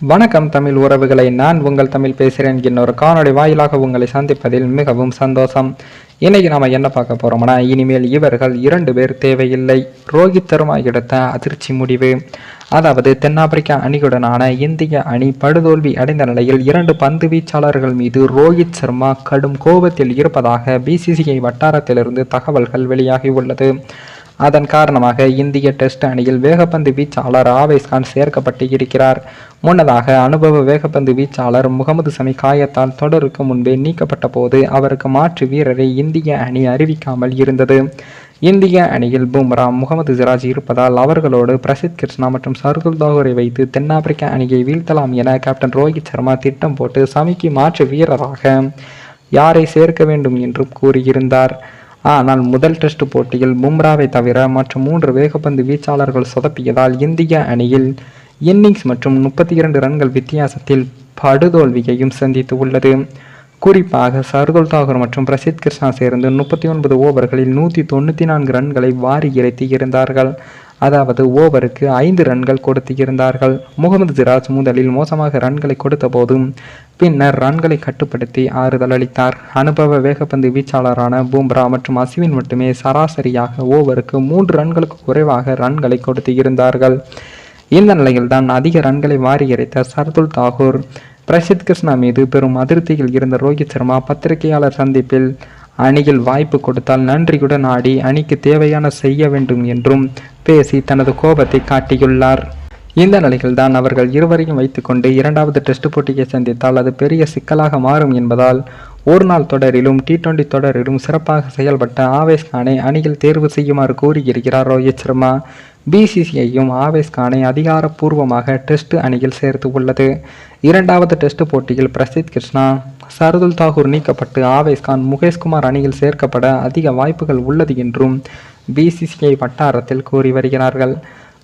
வணக்கம் தமிழ் உறவுகளை நான் உங்கள் தமிழ் பேசுகிறேன் இன்னொரு காணொலி வாயிலாக உங்களை சந்திப்பதில் மிகவும் சந்தோஷம். இன்னைக்கு நாம என்ன பார்க்க போறோம்னா இனிமேல் இவர்கள் இரண்டு பேர் தேவையில்லை. ரோஹித் சர்மா எடுத்த அதிர்ச்சி முடிவு. அதாவது தென்னாப்பிரிக்கா அணியுடனான இந்திய அணி படுதோல்வி அடைந்த நிலையில் இரண்டு பந்து வீச்சாளர்கள் மீது ரோஹித் சர்மா கடும் கோபத்தில் இருப்பதாக பிசிசிஐ வட்டாரத்திலிருந்து தகவல்கள் வெளியாகியுள்ளது அதன் காரணமாக இந்திய டெஸ்ட் அணியில் வேகப்பந்து வீச்சாளர் ஆவேஸ் கான் சேர்க்கப்பட்டு இருக்கிறார். முன்னதாக அனுபவ வேகப்பந்து வீச்சாளர் முகமது சமி காயத்தால் தொடருக்கு முன்பே நீக்கப்பட்ட போது அவருக்கு மாற்று வீரரை இந்திய அணி அறிவிக்காமல் இருந்தது. இந்திய அணியில் பும்ரா முகமது சிராஜ் இருப்பதால் அவர்களோடு பிரசித் கிருஷ்ணா மற்றும் சர்துல் தாகூரை வைத்து தென்னாப்பிரிக்க அணியை வீழ்த்தலாம் என கேப்டன் ரோஹித் சர்மா திட்டம் போட்டு சமிக்கு மாற்று வீரராக யாரை சேர்க்க வேண்டும் என்றும் கூறியிருந்தார். ஆனால் முதல் டெஸ்ட் போட்டியில் பும்ராவை தவிர மற்ற மூன்று வேகப்பந்து வீச்சாளர்கள் சொதப்பியதால் இந்திய அணியில் இன்னிங்ஸ் மற்றும் முப்பத்தி இரண்டு ரன்கள் வித்தியாசத்தில் படுதோல்வியையும் சந்தித்து உள்ளது. குறிப்பாக சர்துல் தாகூர் மற்றும் பிரசித் கிருஷ்ணா சேர்ந்து முப்பத்தி ஒன்பது ஓவர்களில் நூற்றி தொண்ணூற்றி நான்கு ரன்களை வாரி இறைத்து இருந்தார்கள். அதாவது ஓவருக்கு ஐந்து ரன்கள் கொடுத்து இருந்தார்கள். முகமது சிராஜ் முதலில் மோசமாக ரன்களை கொடுத்த போதும் பின்னர் ரன்களை கட்டுப்படுத்தி ஆறுதல் அளித்தார். அனுபவ வேகப்பந்து வீச்சாளரான பூம்ரா மற்றும் அஸ்வின் மட்டுமே சராசரியாக ஓவருக்கு மூன்று ரன்களுக்கு குறைவாக ரன்களை கொடுத்து இருந்தார்கள். இந்த நிலையில்தான் அதிக ரன்களை வாரி இறைத்த சர்துல் தாகூர் பிரசித் கிருஷ்ணா மீது பெரும் அதிருப்தியில் இருந்த ரோஹித் சர்மா பத்திரிகையாளர் சந்திப்பில் அணியில் வாய்ப்பு கொடுத்தால் நன்றியுடன் ஆடி அணிக்கு தேவையான செய்ய வேண்டும் என்றும் பேசி தனது கோபத்தை காட்டியுள்ளார். இந்த நிலையில்தான் அவர்கள் இருவரையும் வைத்துக்கொண்டு இரண்டாவது டெஸ்ட் போட்டியை சந்தித்தால் அது பெரிய சிக்கலாக மாறும் என்பதால் ஒரு நாள் தொடரிலும் டி டுவெண்டி தொடரிலும் சிறப்பாக செயல்பட்ட ஆவேஸ் கானை அணியில் தேர்வு செய்யுமாறு கூறியிருக்கிறார் ரோஹித் சர்மா. பிசிசிஐயும் ஆவேஸ் கானை அதிகாரப்பூர்வமாக டெஸ்ட் அணியில் சேர்த்து உள்ளது. இரண்டாவது டெஸ்ட் போட்டியில் பிரசித் கிருஷ்ணா சரதுல் தாகூர் நீக்கப்பட்டு ஆவேஸ் கான் முகேஷ்குமார் அணியில் சேர்க்கப்பட அதிக வாய்ப்புகள் உள்ளது என்றும் பிசிசிஐ வட்டாரத்தில் கூறி வருகிறார்கள்.